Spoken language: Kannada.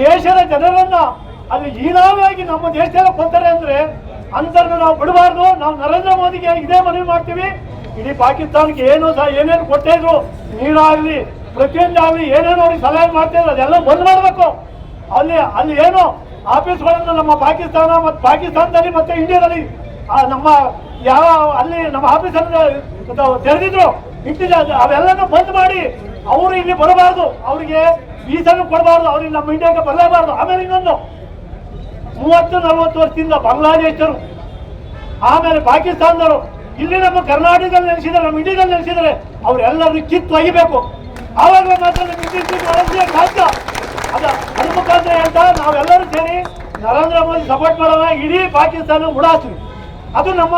ದೇಶದ ಜನರನ್ನ ಅಲ್ಲಿ ಹೀನಾವಾಗಿ ನಮ್ಮ ದೇಶದಲ್ಲಿ ಕೊಡ್ತಾರೆ ಅಂದ್ರೆ ಅಂತರ್ನ ನಾವು ಬಿಡಬಾರ್ದು. ನಾವು ನರೇಂದ್ರ ಮೋದಿಗೆ ಇದೇ ಮನವಿ ಮಾಡ್ತೀವಿ. ಇಡೀ ಪಾಕಿಸ್ತಾನಕ್ಕೆ ಏನು ಸಹ ಏನೇನು ಕೊಟ್ಟೇ ಇದ್ರು ನೀರಾಗ್ಲಿ ಪ್ರತಿಯೊಂದಾಗ್ಲಿ ಏನೇನು ಅವ್ರಿಗೆ ಸಲಹೆ ಮಾಡ್ತೇವೆ ಅದೆಲ್ಲ ಬಂದ್ ಮಾಡಬೇಕು. ಅಲ್ಲಿ ಅಲ್ಲಿ ಏನು ಆಫೀಸ್ಗಳನ್ನು ನಮ್ಮ ಪಾಕಿಸ್ತಾನ ಮತ್ತು ಪಾಕಿಸ್ತಾನದಲ್ಲಿ ಮತ್ತೆ ಇಂಡಿಯಾದಲ್ಲಿ ನಮ್ಮ ಯಾವ, ಅಲ್ಲಿ ನಮ್ಮ ಆಫೀಸನ್ನು ತೆರೆದಿದ್ರು, ಇಟ್ಟಿದ್ದ ಅವೆಲ್ಲನೂ ಬಂದ್ ಮಾಡಿ ಅವರು ಇಲ್ಲಿ ಬರಬಾರ್ದು. ಅವರಿಗೆ ವೀಸಾನು ಕೊಡಬಾರ್ದು. ಅವ್ರಿಗೆ ನಮ್ಮ ಇಂಡಿಯಾಗೆ ಬರಲೇಬಾರ್ದು. ಆಮೇಲೆ ಇನ್ನೊಂದು. ಮೂವತ್ತು, ನಲವತ್ತು ವರ್ಷದಿಂದ ಬಾಂಗ್ಲಾದೇಶರು, ಆಮೇಲೆ ಪಾಕಿಸ್ತಾನದವರು, ಇಲ್ಲಿ ನಮ್ಮ ಕರ್ನಾಟಕದಲ್ಲಿ ನೆಲೆಸಿದ್ದಾರೆ, ನಮ್ಮ ಇಂಡಿಯಾದಲ್ಲಿ ನೆಲೆಸಿದ್ದಾರೆ, ಅವರೆಲ್ಲರೂ ಕಿತ್ತು ಒಯ್ಯಬೇಕು. ಆವಾಗ ಮಾತ್ರ ಸಾಧ್ಯ. ಅದ ಮುಖಾಂತರ ಹೇಳ್ತಾ, ನಾವೆಲ್ಲರೂ ಸೇರಿ ನರೇಂದ್ರ ಮೋದಿ ಸಪೋರ್ಟ್ ಮಾಡೋಣ ಇಡೀ ಪಾಕಿಸ್ತಾನ ಉಡಾಸ್ರಿ ಅದು ನಮ್ಮ